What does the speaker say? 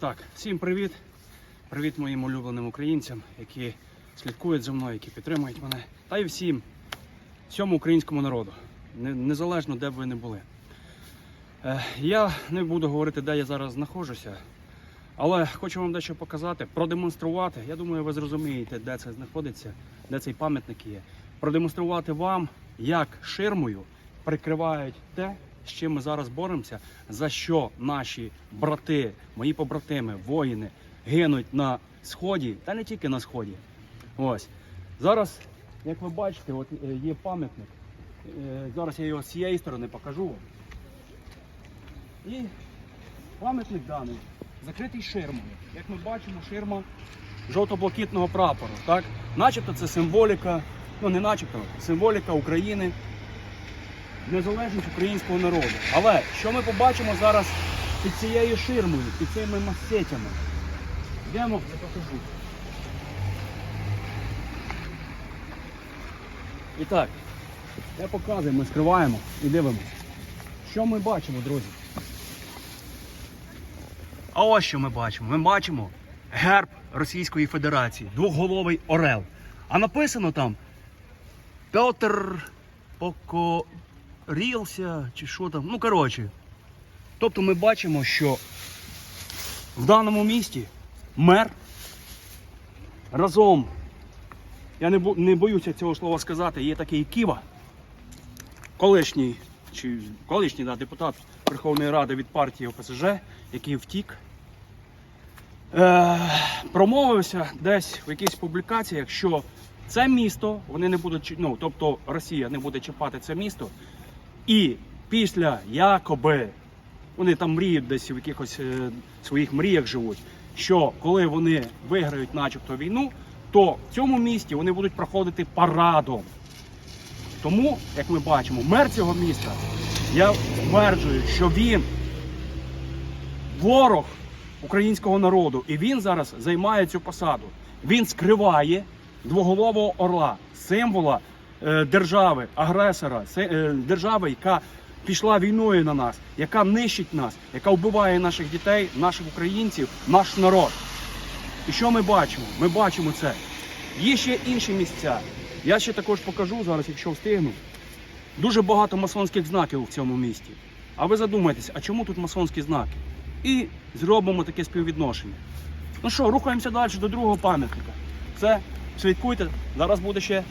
Так, всім привіт. Привіт моїм улюбленим українцям, які слідкують за мною, які підтримують мене. Та й всім, всьому українському народу, незалежно де б ви не були. Е, я не буду говорити, де я зараз знаходжуся, але хочу вам дещо показати, продемонструвати. Я думаю, ви зрозумієте, де це знаходиться, де цей пам'ятник є. Продемонструвати вам, як ширмою прикривають те, з чим ми зараз боремося, за що наші брати, мої побратими, воїни гинуть на сході, та не тільки на сході. Ось зараз, як ви бачите, от е, є пам'ятник. Е, Зараз я його з цієї сторони покажу вам. І пам'ятник даний закритий ширмою. Як ми бачимо, ширма жовто-блакитного прапору. Так? Начебто це символіка, ну не начебто, символіка України, незалежність українського народу. Але що ми побачимо зараз під цією ширмою, під цими масетями? Йдемо, я покажу. І так, я показую, ми скриваємо і дивимося. Що ми бачимо, друзі? А ось що ми бачимо. Ми бачимо герб Російської Федерації, двоголовий орел. А написано там Петр покорівся, чи що там. Ну, коротше. Тобто ми бачимо, що в даному місті мер разом, я не, бо- не боюся цього слова сказати, є такий Ківа, колишній, чи колишній да, депутат Верховної Ради від партії ОПСЖ, який втік. Е, промовився десь в якихось публікаціях, що це місто, вони не будуть, ну, тобто Росія не буде чіпати це місто, і після якоби вони там мріють десь в якихось е, своїх мріях живуть, що коли вони виграють начебто війну, то в цьому місті вони будуть проходити парадом. Тому, як ми бачимо, мер цього міста, я стверджую, що він ворог українського народу, і він зараз займає цю посаду. Він скриває двоголового орла, символа держави, агресора, е, держави, яка пішла війною на нас, яка нищить нас, яка вбиває наших дітей, наших українців, наш народ. І що ми бачимо? Ми бачимо це. Є ще інші місця. Я ще також покажу зараз, якщо встигну. Дуже багато масонських знаків в цьому місті. А ви задумайтесь, а чому тут масонські знаки? І зробимо таке співвідношення. Ну що, рухаємося далі до другого пам'ятника. Це слідкуйте, зараз буде ще